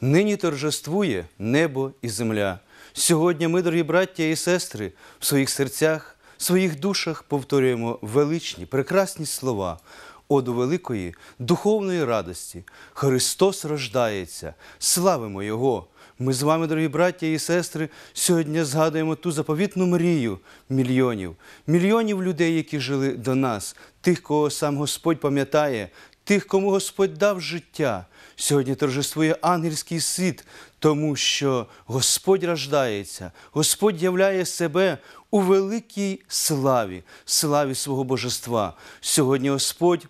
Нині торжествує небо і земля. Сьогодні ми, дорогі браття і сестри, в своїх серцях, в своїх душах повторюємо величні, прекрасні слова, оду великої духовної радості. Христос рождається, славимо Його! Ми з вами, дорогі браття і сестри, сьогодні згадуємо ту заповітну мрію мільйонів, мільйонів людей, які жили до нас, тих, кого сам Господь пам'ятає, тих, кому Господь дав життя. Сьогодні торжествує ангельський світ, тому що Господь рождається, Господь являє себе у великій славі, славі свого божества. Сьогодні Господь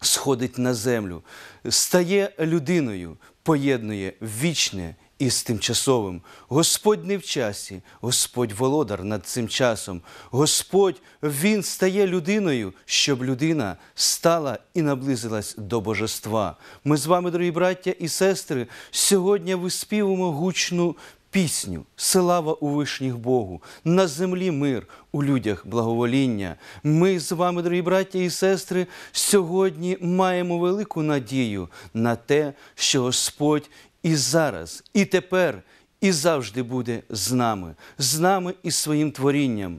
сходить на землю, стає людиною, поєднує вічне із тимчасовим. Господь не в часі, Господь володар над цим часом. Господь Він стає людиною, щоб людина стала і наблизилась до божества. Ми з вами, дорогі браття і сестри, сьогодні виспівуємо гучну пісню, слава у вишніх Богу, на землі мир, у людях благовоління. Ми з вами, дорогі браття і сестри, сьогодні маємо велику надію на те, що Господь і зараз, і тепер, і завжди буде з нами, з нами і своїм творінням.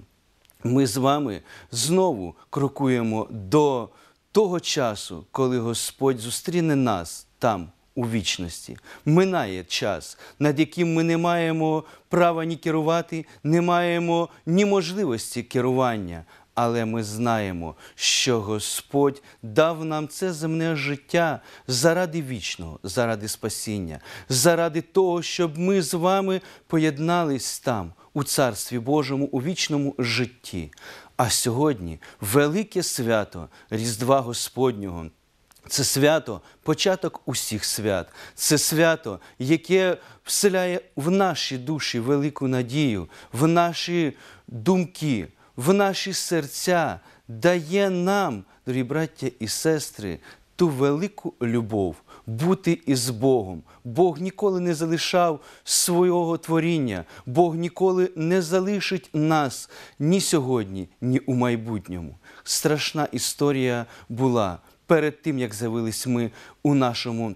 Ми з вами знову крокуємо до того часу, коли Господь зустріне нас там. У вічності минає час, над яким ми не маємо права ні керувати, не маємо ні можливості керування. Але ми знаємо, що Господь дав нам це земне життя заради вічного, заради спасіння, заради того, щоб ми з вами поєднались там, у Царстві Божому, у вічному житті. А сьогодні велике свято Різдва Господнього. Це свято початок усіх свят. Це свято, яке вселяє в наші душі велику надію, в наші думки, в наші серця, дає нам, дорогі браття і сестри, ту велику любов бути із Богом. Бог ніколи не залишав свого творіння, Бог ніколи не залишить нас ні сьогодні, ні у майбутньому. Страшна історія була перед тим, як з'явились ми у нашому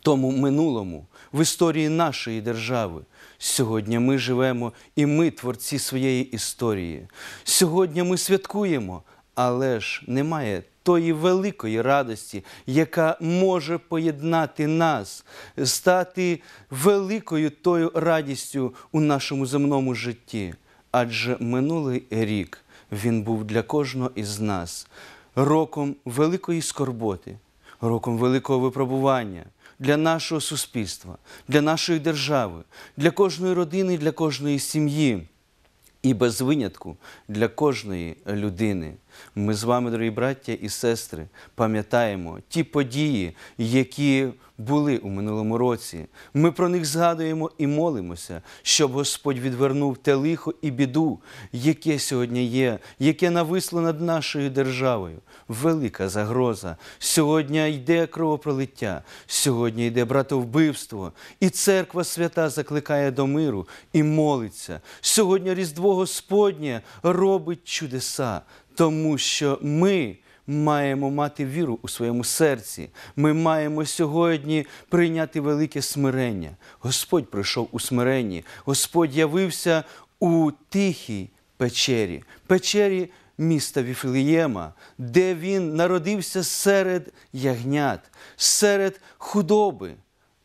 тому минулому, в історії нашої держави. Сьогодні ми живемо і ми творці своєї історії. Сьогодні ми святкуємо, але ж немає тої великої радості, яка може поєднати нас, стати великою тою радістю у нашому земному житті. Адже минулий рік він був для кожного із нас роком великої скорботи, роком великого випробування для нашого суспільства, для нашої держави, для кожної родини, для кожної сім'ї і без винятку для кожної людини. Ми з вами, дорогі браття і сестри, пам'ятаємо ті події, які були у минулому році. Ми про них згадуємо і молимося, щоб Господь відвернув те лихо і біду, яке сьогодні є, яке нависло над нашою державою. Велика загроза. Сьогодні йде кровопролиття, сьогодні йде братовбивство, і церква свята закликає до миру і молиться. Сьогодні Різдво Господнє робить чудеса, тому що ми маємо мати віру у своєму серці. Ми маємо сьогодні прийняти велике смирення. Господь прийшов у смиренні, Господь явився у тихій печері, печері міста Віфлеєма, де він народився серед ягнят, серед худоби.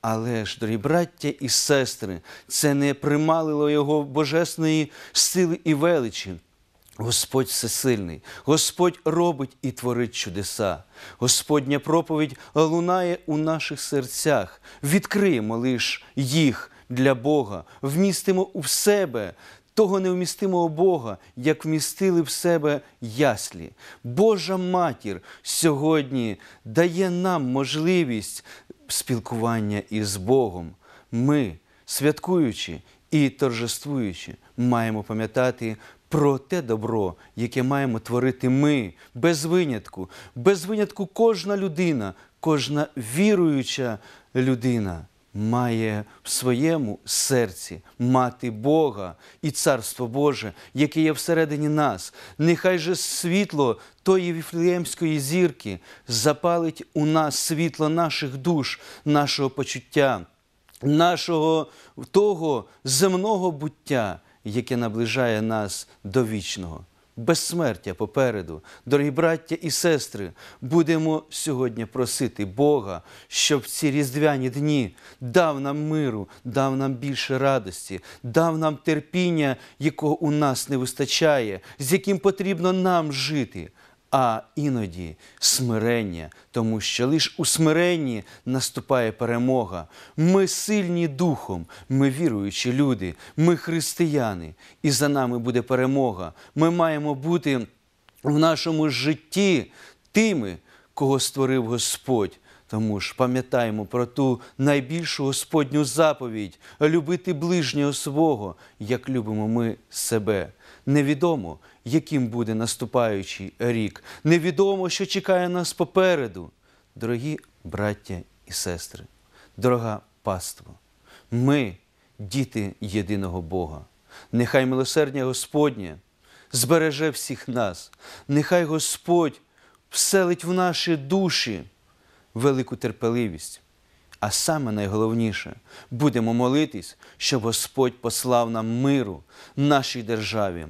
Але ж, дорогі браття і сестри, це не прималило його божесної сили і величі. Господь всесильний, Господь робить і творить чудеса. Господня проповідь лунає у наших серцях. Відкриємо лиш їх для Бога, вмістимо у себе того невмістимого Бога, як вмістили в себе яслі. Божа матір сьогодні дає нам можливість спілкування із Богом. Ми, святкуючи і торжествуючи, маємо пам'ятати про те добро, яке маємо творити ми без винятку, без винятку кожна людина, кожна віруюча людина. Має в своєму серці мати Бога і Царство Боже, яке є всередині нас. Нехай же світло тої віфлеємської зірки запалить у нас світло наших душ, нашого почуття нашого того земного буття, яке наближає нас до вічного. Безсмертя попереду, дорогі браття і сестри, будемо сьогодні просити Бога, щоб ці різдвяні дні дав нам миру, дав нам більше радості, дав нам терпіння, якого у нас не вистачає, з яким потрібно нам жити а іноді смирення, тому що лише у смиренні наступає перемога. Ми сильні духом, ми віруючі люди, ми християни, і за нами буде перемога. Ми маємо бути в нашому житті тими, кого створив Господь. Тому ж пам'ятаємо про ту найбільшу Господню заповідь любити ближнього свого, як любимо ми себе. Невідомо, яким буде наступаючий рік, невідомо, що чекає нас попереду. Дорогі браття і сестри, дорога паство, ми діти єдиного Бога. Нехай милосердя Господнє збереже всіх нас, нехай Господь вселить в наші душі велику терпеливість. А саме найголовніше, будемо молитись, щоб Господь послав нам миру нашій державі,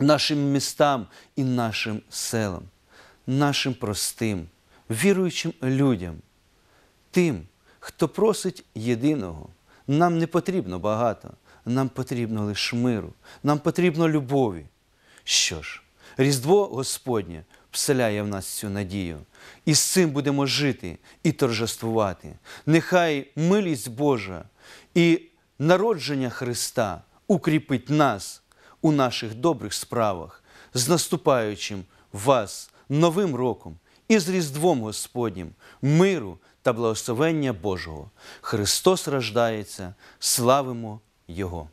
нашим містам і нашим селам, нашим простим, віруючим людям, тим, хто просить єдиного. Нам не потрібно багато, нам потрібно лише миру, нам потрібно любові. Що ж, Різдво Господнє вселяє в нас цю надію. І з цим будемо жити і торжествувати. Нехай милість Божа і народження Христа укріпить нас у наших добрих справах, з наступаючим вас новим роком і з Різдвом Господнім, миру та благословення Божого. Христос рождається, славимо Його!